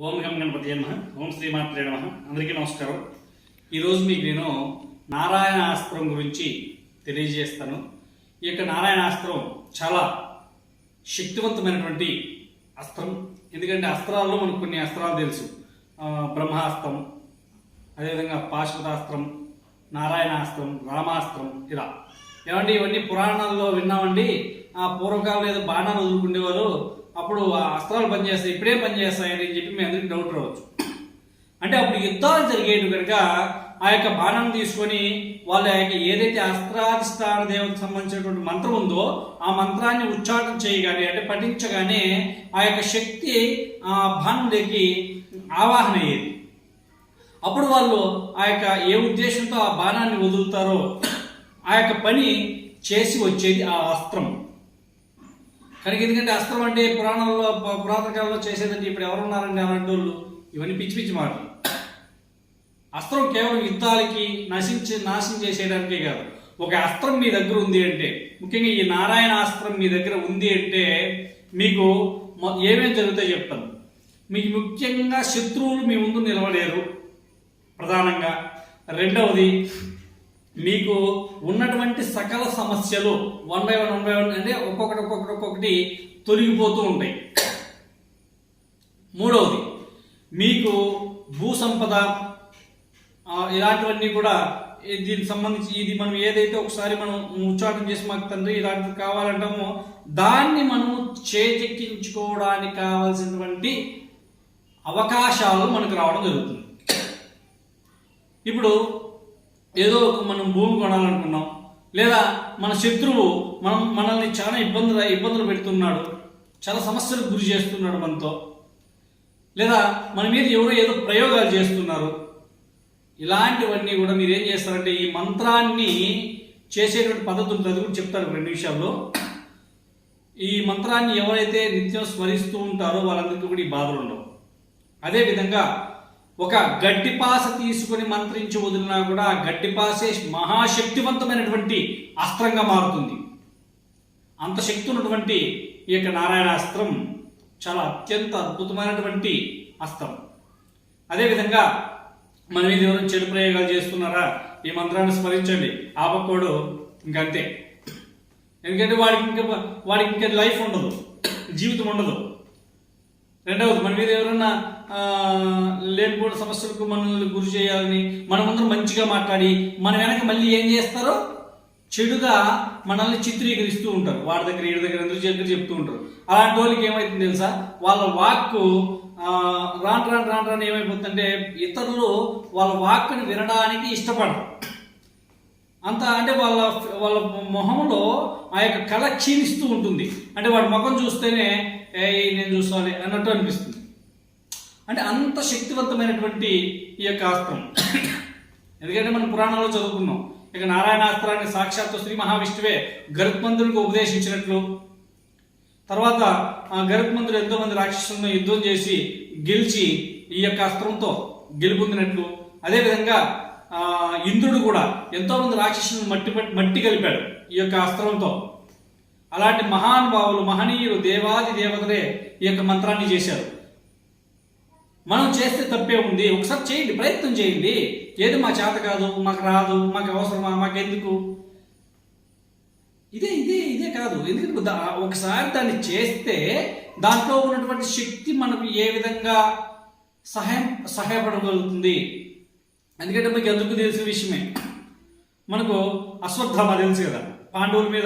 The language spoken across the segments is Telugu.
ఓం గం గణపతి నమ. ఓం శ్రీమాత్రే నమ. అందరికీ నమస్కారం. ఈరోజు మీకు నేను నారాయణ ఆస్త్రం గురించి తెలియజేస్తాను. ఈ యొక్క నారాయణ చాలా శక్తివంతమైనటువంటి అస్త్రం. ఎందుకంటే అస్త్రాల్లో మనకు కొన్ని అస్త్రాలు తెలుసు. బ్రహ్మాస్త్రం అదేవిధంగా పాశ్వతాస్త్రం నారాయణాస్త్రం రామాస్త్రం ఇలా. ఏమంటే ఇవన్నీ పురాణాల్లో విన్నామండి? ఆ పూర్వకాలం ఏదో బాణాలు వదులుకునేవారు అప్పుడు ఆ అస్త్రాలు పనిచేస్తాయి ఇప్పుడే పనిచేస్తాయని చెప్పి మీ అందరికి డౌట్ రావచ్చు. అంటే అప్పుడు యుద్ధాలు జరిగేటు కనుక ఆ యొక్క బాణం తీసుకొని వాళ్ళ యొక్క ఏదైతే అస్త్రాధిష్టాన దేవతకు సంబంధించినటువంటి మంత్రం ఉందో ఆ మంత్రాన్ని ఉచ్చాటన చేయగానే అంటే పఠించగానే ఆ యొక్క శక్తి ఆ బాణంలోకి ఆవాహన అయ్యేది. అప్పుడు వాళ్ళు ఆ యొక్క ఏ ఉద్దేశంతో ఆ బాణాన్ని వదులుతారో ఆ యొక్క పని చేసి వచ్చేది ఆ అస్త్రం. కనుక ఎందుకంటే అస్త్రం అంటే పురాణంలో పురాతన కాలంలో చేసేదంటే ఇప్పుడు ఎవరు ఉన్నారండి అలాంటి వాళ్ళు ఇవన్నీ పిచ్చి పిచ్చి మాటలు. అస్త్రం కేవలం యుద్ధాలకి నశించి నాశనం చేసేయడానికే కాదు. ఒక అస్త్రం మీ దగ్గర ఉంది అంటే ముఖ్యంగా ఈ నారాయణ అస్త్రం మీ దగ్గర ఉంది అంటే మీకు ఏమేమి జరుగుతాయో చెప్తాను మీకు ముఖ్యంగా శత్రువులు మీ ముందు నిలవలేరు ప్రధానంగా. రెండవది మీకు ఉన్నటువంటి సకల సమస్యలు one by one one by one అంటే ఒక్కొక్కటి ఒక్కొక్కటి ఒక్కొక్కటి తొలగిపోతూ ఉంటాయి. మూడవది మీకు భూ సంపద ఇలాంటివన్నీ కూడా దీనికి సంబంధించి ఇది మనం ఏదైతే ఒకసారి మనం ఉచ్చాటం చేసి మాకు తండ్రి ఇలాంటివి కావాలంటామో దాన్ని మనం చేజెక్కించుకోవడానికి కావాల్సినటువంటి అవకాశాలు మనకు రావడం జరుగుతుంది. ఇప్పుడు ఏదో ఒక మనం భూమి కొనాలనుకున్నాం. లేదా మన శత్రువు మనం మనల్ని చాలా ఇబ్బందులు ఇబ్బందులు పెడుతున్నాడు. చాలా సమస్యలకు గురి చేస్తున్నాడు మనతో. లేదా మన మీద ఎవరో ఏదో ప్రయోగాలు చేస్తున్నారు. ఇలాంటివన్నీ కూడా మీరు ఏం చేస్తారంటే ఈ మంత్రాన్ని చేసేటువంటి పద్ధతి ఉంటుంది. కూడా చెప్తారు రెండు విషయాల్లో ఈ మంత్రాన్ని ఎవరైతే నిత్యం స్మరిస్తూ ఉంటారో వాళ్ళందరికీ కూడా ఈ బాధలు ఉండవు. అదేవిధంగా ఒక గడ్డిపాస తీసుకొని మంత్రించి వదిలినా కూడా ఆ గడ్డిపాసే మహాశక్తివంతమైనటువంటి అస్త్రంగా మారుతుంది. అంత శక్తి ఉన్నటువంటి ఈ యొక్క నారాయణ అస్త్రం చాలా అత్యంత అద్భుతమైనటువంటి అస్త్రం. అదేవిధంగా మన మీద ఎవరైనా చెడు ప్రయోగాలు చేస్తున్నారా? ఈ మంత్రాన్ని స్మరించండి. ఆపకోడు ఇంకంతే ఎందుకంటే వాడికి ఇంకా వాడికి ఇంకా లైఫ్ ఉండదు. జీవితం ఉండదు. రెండవది మన మీద ఎవరన్నా లేనిపోయిన సమస్యలకు మనల్ని గురి చేయాలని మన మంచిగా మాట్లాడి మన వెనక మళ్ళీ ఏం చేస్తారో చెడుగా మనల్ని చిత్రీకరిస్తూ ఉంటారు. వాడి దగ్గర వీడి దగ్గర ఎందుకు దగ్గర చెప్తూ ఉంటారు. అలాంటి వాళ్ళకి ఏమైతుంది తెలుసా? వాళ్ళ వాక్కు రాను రాను రాను రాను ఏమైపోతుందంటే ఇతరులు వాళ్ళ వాక్కుని వినడానికి ఇష్టపడరు. అంత అంటే వాళ్ళ వాళ్ళ మొహంలో ఆ యొక్క కళ క్షీణిస్తూ ఉంటుంది. అంటే వాడి ముఖం చూస్తేనే ఏ నేను చూస్తాను అన్నట్టు అనిపిస్తుంది. అంటే అంత శక్తివంతమైనటువంటి ఈ యొక్క అస్త్రం ఎందుకంటే మనం పురాణాల్లో చదువుకున్నాం. ఇక నారాయణాస్త్రాన్ని సాక్షాత్తు శ్రీ మహావిష్ణువే గరుత్మంతుడికి ఉపదేశించినట్లు. తర్వాత ఆ గరుత్మంతుడు ఎంతో మంది రాక్షసులను యుద్ధం చేసి గెలిచి ఈ యొక్క అస్త్రంతో గెలుపొందినట్లు. అదేవిధంగా ఇంద్రుడు కూడా ఎంతోమంది రాక్షసులను మట్టి మట్టి కలిపాడు ఈ యొక్క అస్త్రంతో. అలాంటి మహానుభావులు మహనీయులు దేవాది దేవతలే ఈ యొక్క మంత్రాన్ని చేశారు. మనం చేస్తే తప్పే ఉంది. ఒకసారి చేయండి ప్రయత్నం చేయండి. ఏది మా చేత కాదు మాకు రాదు మాకు అవసరమా మాకెందుకు? ఇదే ఇదే ఇదే కాదు. ఎందుకంటే ఒకసారి దాన్ని చేస్తే దాంట్లో ఉన్నటువంటి శక్తి మనకు ఏ విధంగా సహాయం సహాయపడగలుగుతుంది? ఎందుకంటే మీకు ఎందుకు తెలిసిన విషయమే? మనకు అశ్వత్థామ తెలుసు కదా. పాండవుల మీద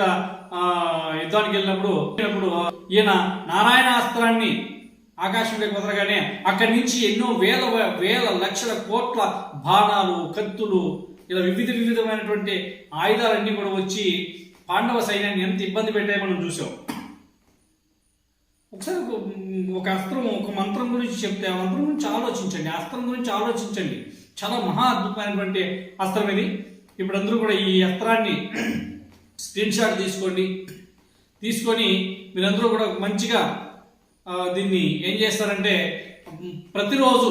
యుద్ధానికి వెళ్ళినప్పుడు వెళ్ళినప్పుడు ఈయన నారాయణ అస్త్రాన్ని ఆకాశంలోకి వదలగానే అక్కడి నుంచి ఎన్నో వేల వేల లక్షల కోట్ల బాణాలు కత్తులు ఇలా వివిధ వివిధమైనటువంటి ఆయుధాలన్నీ కూడా వచ్చి పాండవ సైన్యాన్ని ఎంత ఇబ్బంది పెట్టాయో మనం చూసాం. ఒకసారి ఒక- ఒక అస్త్రం ఒక మంత్రం గురించి చెప్తే ఆ మంత్రం గురించి ఆలోచించండి. ఆ అస్త్రం గురించి ఆలోచించండి. చాలా మహా అద్భుతమైనటువంటి అస్త్రం ఇది. ఇప్పుడు అందరూ కూడా ఈ అస్త్రాన్ని స్క్రీన్ షాట్ తీసుకోండి. తీసుకొని మీరందరూ కూడా మంచిగా దీన్ని ఏం చేస్తారంటే ప్రతిరోజు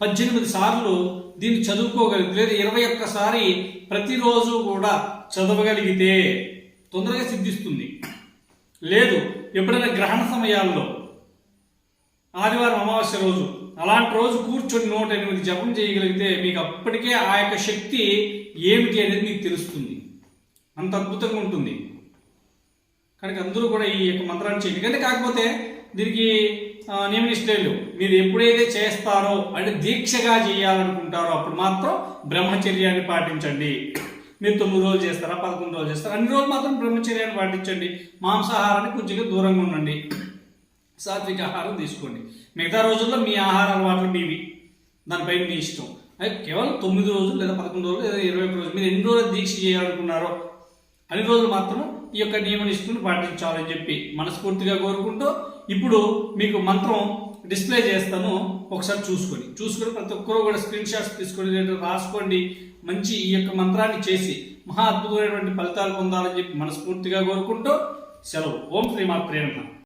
పద్దెనిమిది సార్లు దీన్ని చదువుకోగలిగితే లేదా ఇరవై ఒక్కసారి ప్రతిరోజు కూడా చదవగలిగితే తొందరగా సిద్ధిస్తుంది. లేదు ఎప్పుడైనా గ్రహణ సమయాల్లో ఆదివారం అమావాస్య రోజు అలాంటి రోజు కూర్చొని నూట ఎనిమిది జపం చేయగలిగితే మీకు అప్పటికే ఆ యొక్క శక్తి ఏమిటి అనేది మీకు తెలుస్తుంది. అంత అద్భుతంగా ఉంటుంది. కనుక అందరూ కూడా ఈ యొక్క మంత్రాన్ని చేయండి. కానీ కాకపోతే దీనికి నియమ నిష్ఠలు మీరు ఎప్పుడైతే చేస్తారో అంటే దీక్షగా చేయాలనుకుంటారో అప్పుడు మాత్రం బ్రహ్మచర్యాన్ని పాటించండి. మీరు తొమ్మిది రోజులు చేస్తారా పదకొండు రోజులు చేస్తారా అన్ని రోజులు మాత్రం బ్రహ్మచర్యాన్ని పాటించండి. మాంసాహారాన్ని కొంచెంగా దూరంగా ఉండండి. సాత్విక ఆహారం తీసుకోండి. మిగతా రోజుల్లో మీ ఆహార అలవాట్లు మీవి. దానిపై మీ ఇష్టం. అయితే కేవలం తొమ్మిది రోజులు లేదా పదకొండు రోజులు లేదా ఇరవై ఒక్క రోజులు మీరు ఎన్ని రోజులు దీక్ష చేయాలనుకున్నారో అన్ని రోజులు మాత్రం ఈ యొక్క నియమ నిష్ఠను పాటించాలని చెప్పి మనస్ఫూర్తిగా కోరుకుంటూ ఇప్పుడు మీకు మంత్రం డిస్ప్లే చేస్తాను ఒకసారి చూసుకొని. చూసుకొని ప్రతి ఒక్కరూ కూడా స్క్రీన్ షాట్స్ తీసుకొని లేదా రాసుకోండి. మంచి ఈ యొక్క మంత్రాన్ని చేసి మహా అద్భుతమైనటువంటి ఫలితాలు పొందాలని చెప్పి మనస్ఫూర్తిగా కోరుకుంటూ సెలవు. ఓం మా ప్రేమ